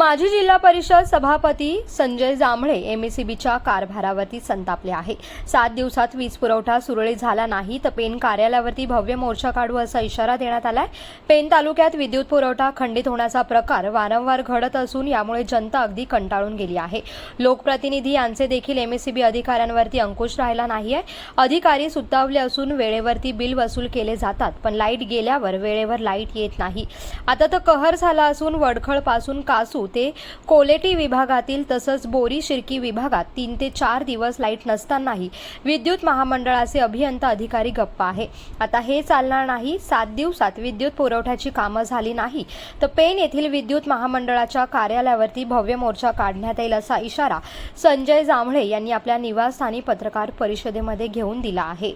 माजी जिल्हा परिषद सभापती संजय जांभळे एमएसीबीच्या कारभारावरती संतापले आहे. सात दिवसात वीज पुरवठा सुरळीत झाला नाही तर पेन कार्यालयावरती भव्य मोर्चा काढू असा इशारा देण्यात आलाय. पेन तालुक्यात विद्युत पुरवठा खंडित होण्याचा प्रकार वारंवार घडत असून यामुळे जनता अगदी कंटाळून गेली आहे. लोकप्रतिनिधी यांचे देखील एमएसीबी अधिकाऱ्यांवरती अंकुश राहिला नाहीये. अधिकारी सुतावले असून वेळेवरती बिल वसूल केले जातात पण लाइट गेल्यावर वेळेवर लाइट येत नाही. आता तर कहर झाला असून वडखळपासून कासू ते कोलेटी विभागातील तसंच बोरी शिर्की विभागात तीन ते चार दिवस लाइट नसतानाही विद्युत महामंडळाचे अभियंता अधिकारी गप्पा आहे. आता हे चालणार नाही. सात दिवसात विद्युत पुरवठ्याची कामं झाली नाही तर पेन येथील विद्युत महामंडळाच्या कार्यालयावरती भव्य मोर्चा काढण्यात येईल असा इशारा संजय जांभळे यांनी आपल्या निवासस्थानी पत्रकार परिषदेमध्ये घेऊन दिला आहे.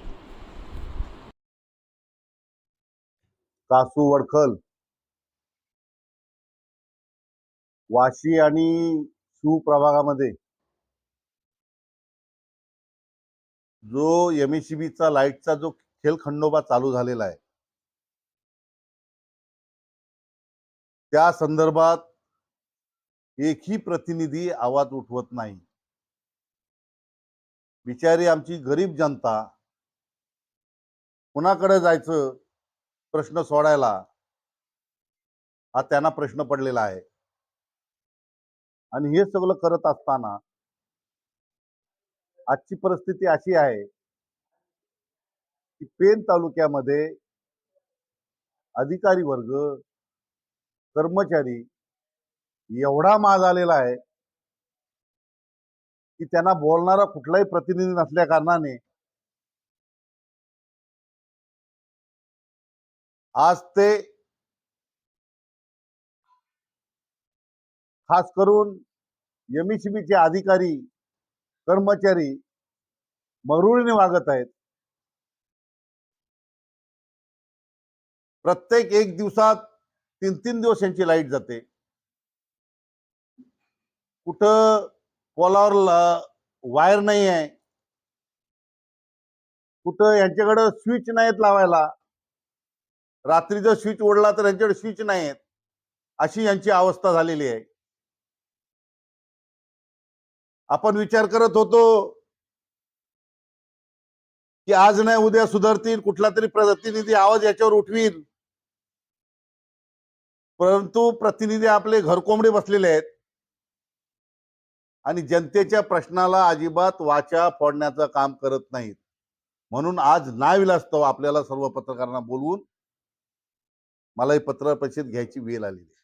कासू वडखल वाशी आणि सुप्रभागामध्ये जो एम चा लाईटचा जो खेळ खंडोबा चालू झालेला आहे त्या संदर्भात एकही प्रतिनिधी आवाज उठवत नाही. बिचारी आमची गरीब जनता कुणाकडे जायचं प्रश्न सोडायला हा त्यांना प्रश्न पडलेला आहे. आणि हे सगळं करत असताना आजची परिस्थिती अशी आहे की पेन तालुक्यामध्ये अधिकारी वर्ग कर्मचारी एवढा माज आलेला आहे की त्यांना बोलणारा कुठलाही प्रतिनिधी नसल्या कारणाने आज ते खास करून चे अधिकारी कर्मचारी मरुळीने वागत आहेत. प्रत्येक एक दिवसात तीन तीन दिवस यांची लाइट जाते. कुठं पोलावर वायर नाही आहे. कुठं यांच्याकडं स्विच नाहीत लावायला. रात्री जर स्विच ओढला तर यांच्याकडे स्विच नाही आहेत अशी यांची अवस्था झालेली आहे. आपण विचार करत होतो की आज नाही उद्या सुधारतील कुठला तरी प्रतिनिधी आवाज याच्यावर उठवील परंतु प्रतिनिधी आपले घरकोंबडे बसलेले आहेत. आणि जनतेच्या प्रश्नाला अजिबात वाचा फोडण्याचं काम करत नाहीत. म्हणून आज नाविलास्तव आपल्याला सर्व पत्रकारांना बोलवून मला ही पत्र परिषद घ्यायची वेळ आलेली आहे.